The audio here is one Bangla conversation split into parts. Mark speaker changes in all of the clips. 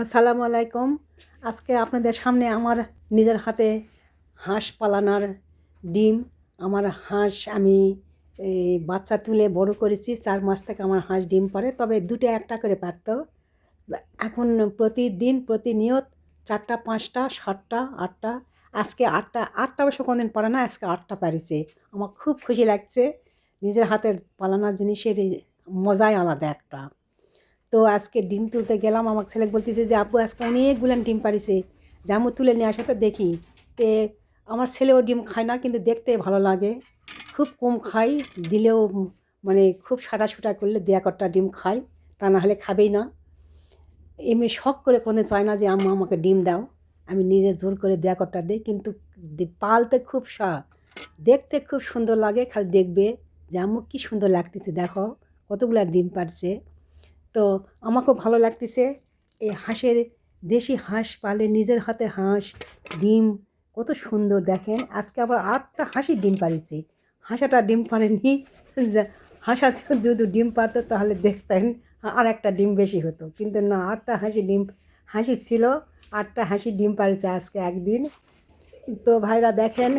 Speaker 1: আসসালামু আলাইকুম। আজকে আপনাদের সামনে আমার নিজের হাতে হাঁস পালানোর ডিম। আমার হাঁস আমি বাচ্চা তুলে বড় করেছি, চার মাস থেকে আমার হাঁস ডিম পারে, তবে দুটো একটা করে পারত। এখন প্রতিদিন প্রতিনিয়ত চারটা, পাঁচটা, সাতটা, আটটা, আজকে আটটা আটটা অবশ্য কোনোদিন পারে না, আজকে আটটা পারিছে। আমার খুব খুশি লাগছে, নিজের হাতের পালানো জিনিসের মজাই আলাদা একটা। তো আজকে ডিম তুলতে গেলাম। আমার ছেলে বলতেছে যে আব্বু আজকে অনেকগুলো ডিম পারিছে জামু তুলে নিয়ে আসা, তো দেখি। তে আমার ছেলেও ডিম খায় না, কিন্তু দেখতে ভালো লাগে। খুব কম খাই, দিলেও মানে খুব সাটা সুটা করলে দেয়া কটা ডিম খাই তা না হলে খাবেই না। এমনি শখ করে কোনো চায় না যে, আম্মা, আমাকে ডিম দাও। আমি নিজে জোর করে দেয়া কটা দিই, কিন্তু দি- পালতে খুব শখ। দেখতে খুব সুন্দর লাগে, খালি দেখবে যে, আম্মু, কী সুন্দর লাগতেছে, দেখো। কতগুলো ডিম পারছে তো আমাকেও ভালো লাগতেছে। এই হাঁসের দেশি হাঁস পালে নিজের হাতে হাঁস, ডিম, কত সুন্দর দেখেন। আজকে আবার আটটা হাঁসি ডিম পারিছে হাঁসাটা ডিম পারেনি হাঁসা যদি ডিম পারতো তাহলে দেখতেন আর একটা ডিম বেশি হতো। কিন্তু না, আটটা হাসি ডিম হাঁসি ছিল। আটটা হাঁসি ডিম পারিছে আজকে একদিন। তো ভাইরা দেখেন,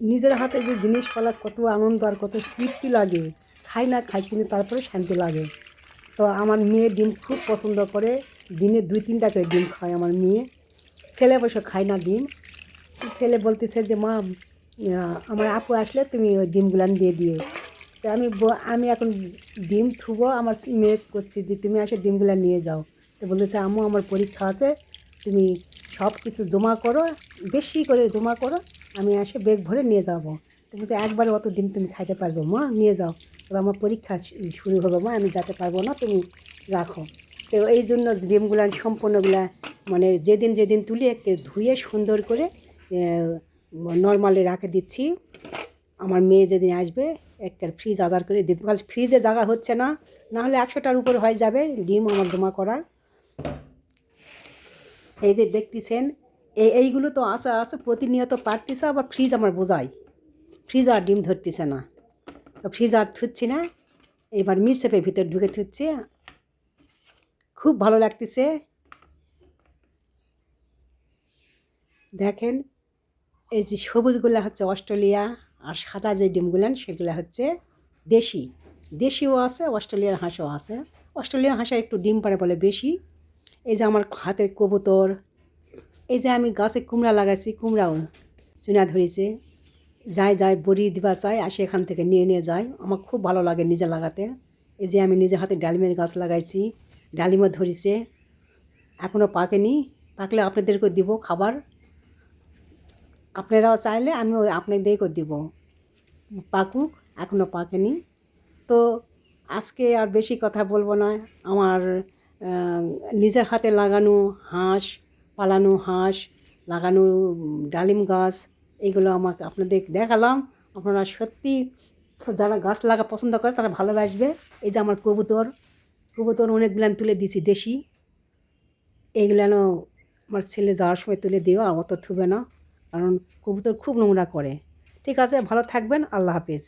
Speaker 1: নিজের হাতে যে জিনিস পালা কত আনন্দ আর কত তৃপ্তি লাগে। খাই না খাই, কিন্তু তারপরে শান্তি লাগে। তো আমার মেয়ে ডিম খুব পছন্দ করে। দিনে দুই, তিনটা করে ডিম খায় আমার মেয়ে। ছেলে অবশ্য খায় না ডিম। ছেলে বলতেছে যে, মা আমার আপু আসলে তুমি ওই ডিমগুলান দিয়ে দিও। তো আমি আমি এখন ডিম থুবো। আমার মেয়ে করছি যে, তুমি আসে ডিমগুলা নিয়ে যাও। তো বলেছে আম্মু, আমার পরীক্ষা আছে। তুমি সব কিছু জমা করো। বেশি করে জমা করো। আমি আসে বেগ ভরে নিয়ে যাব। তো বলছে একবারে অত ডিম তুমি খাইতে পারবে মা, নিয়ে যাও। তো আমার পরীক্ষা শুরু হবে মা, আমি যেতে পারব না, তুমি রাখো। তো এই জন্য ডিমগুলো, সম্পূর্ণগুলা মানে যেদিন যেদিন তুলে একটু ধুয়ে সুন্দর করে নর্মালে রাখে দিচ্ছি। আমার মেয়ে যেদিন আসবে একটা ফ্রিজ আজার করে দিতে পারলে ফ্রিজে জায়গা হচ্ছে না না হলে একশোটার উপর হয়ে যাবে ডিম আমার জমা করার। এই যে দেখতেছেন এই এইগুলো তো আসা আছে, প্রতিনিয়ত পারতেছে, আবার ফ্রিজ আমার বোঝাই ফ্রিজ আর ডিম ধরতেছে না। তো ফ্রিজ আর থুচ্ছি না, এবার মিরসেপের ভিতর ঢুকে থুচ্ছে খুব ভালো লাগতেছে। দেখেন, এই যে সবুজগুলো হচ্ছে অস্ট্রেলিয়া আর সাদা যে ডিমগুলো, সেগুলো হচ্ছে দেশি। দেশিও আছে, অস্ট্রেলিয়ার হাঁসও আছে। অস্ট্রেলিয়ার হাঁসা একটু ডিম পারে বলে বেশি। এই যে আমার হাতের কবুতর, এই যে আমি গাছে কুমড়া লাগাইছি, কুমড়াও চুনা ধরেছে। যায় যায় বড়ি দিবা চাই, আসে এখান থেকে নিয়ে নিয়ে যায় আমার খুব ভালো লাগে নিজে লাগাতে। এই যে আমি নিজে হাতে ডালিমের গাছ লাগাইছি, ডালিমও ধরিছে। এখনও পাকেনি। পাকলে আপনাদেরকে দিব খাবার। আপনারাও চাইলে আমিও আপনাদেরকেও দিব। পাকুক এখনও পাকেনি। তো আজকে আর বেশি কথা বলব না। আমার নিজের হাতে লাগানো হাঁস, পালানো হাঁস, লাগানো ডালিম গাছ এগুলো আমাকে আপনাদের দেখালাম। আপনারা সত্যি যারা গাছ লাগা পছন্দ করে তারা ভালোবাসবে। এই যে আমার কবুতর কবুতর অনেকগুলান তুলে দিছি দেশি। এইগুলানো আমার ছেলে যাওয়ার সময় তুলে দিও, আর অত থুবে না। কারণ কবুতর খুব নোংরা করে। ঠিক আছে, ভালো থাকবেন, আল্লাহ হাফিজ।